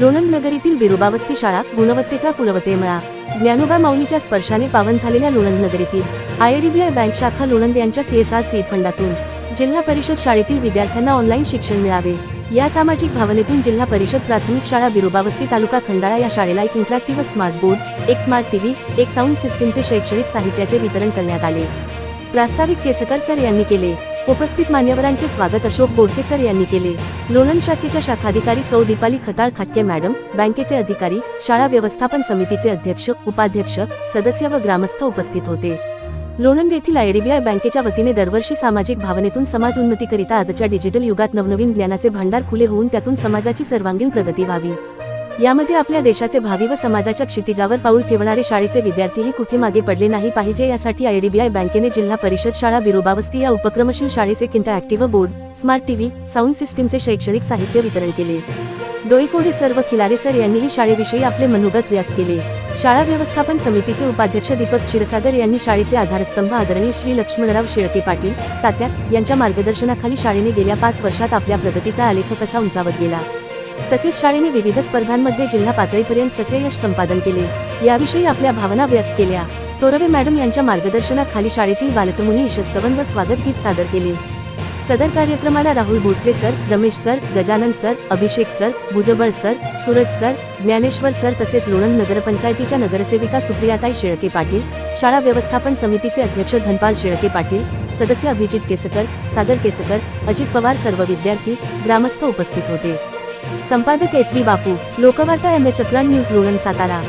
लोणंद नगरीतील बिरोबावस्ती शाळा गुणवत्तेचा फुलवते मळा ज्ञानोबा माऊलीच्या स्पर्शाने पावन झालेल्या लोणंद नगरीतील आयडीबीआय बँक शाखा लोणंद यांच्या सीएसआर सीड फंडातून जिल्हा परिषद शाळेतील विद्यार्थ्यांना ऑनलाईन शिक्षण मिळावे. या सामाजिक भावनेतून जिल्हा परिषद प्राथमिक शाळा बिरोबावस्ती तालुका खंडाळा या शाळेला एक इंटरॅक्टिव्ह स्मार्ट बोर्ड एक स्मार्ट टीव्ही एक साऊंड सिस्टीमचे शैक्षणिक साहित्याचे वितरण करण्यात आले. प्रास्ताविक केसकर सर यांनी केले. उपस्थित मान्यवरांचे स्वागत अशोक बोडकेसर यांनी केले. लोणंद शाखेच्या शाखाधिकारी सौ दीपाली खताळ खाटके मॅडम बँकेचे अधिकारी शाळा व्यवस्थापन समितीचे अध्यक्ष उपाध्यक्ष सदस्य व ग्रामस्थ उपस्थित होते. लोणंद येथील आयडीबीआय बँकेच्या वतीने दरवर्षी सामाजिक भावनेतून समाज उन्नतीकरिता आजच्या डिजिटल युगात नवनवीन ज्ञानाचे भांडार खुले होऊन त्यातून समाजाची सर्वांगीण प्रगती व्हावी. यामध्ये आपल्या देशाचे भावी व समाजाच्या क्षितिजावर पाऊल ठेवणारे शाळेचे विद्यार्थीही कुठे मागे पडले नाही पाहिजे यासाठी आयडीबीआय बँकेने जिल्हा परिषद शाळा बिरोबावस्ती या उपक्रमशील शाळेचे किंटा active board smart TV sound सिस्टीमचे शैक्षणिक साहित्य वितरण केले. डोईफोडे सर व खिलारे सर यांनीही शाळेविषयी आपले मनोगत व्यक्त केले. शाळा व्यवस्थापन समितीचे उपाध्यक्ष दीपक क्षीरसागर यांनी शाळेचे आधारस्तंभ आदरणीय श्री लक्ष्मणराव शेळके पाटील तात्या यांच्या मार्गदर्शनाखाली शाळेने गेल्या पाच वर्षात आपल्या प्रगतीचा आलेख कसा उंचावत गेला. तसेच शाळेने विविध स्पर्धांमध्ये जिल्हा पातळीपर्यंत कसे यश संपादन केले याविषयी आपल्या भावना व्यक्त केल्या. तोरवे मॅडम यांच्या मार्गदर्शनाखाली शाळेतील बालचमुनी यशस्तवन व स्वागत गीत सादर केले. सदर कार्यक्रमाला Rahul Bhosale sir Ramesh sir Gajanan sir Abhishek sir Bhujbal sir Suraj sir Dnyaneshwar sir तसेच लोणंद नगरपंचायतीच्या नगरसेविका सुप्रियाताई शेळके पाटील शाळा व्यवस्थापन समितीचे अध्यक्ष धनपाल शेळके पाटील सदस्य अभिजित केसकर सागर केसकर अजित पवार सर्व विद्यार्थी ग्रामस्थ उपस्थित होते. संपादक H V Bapu Lokvarta M A Chakra news Lonand Satara.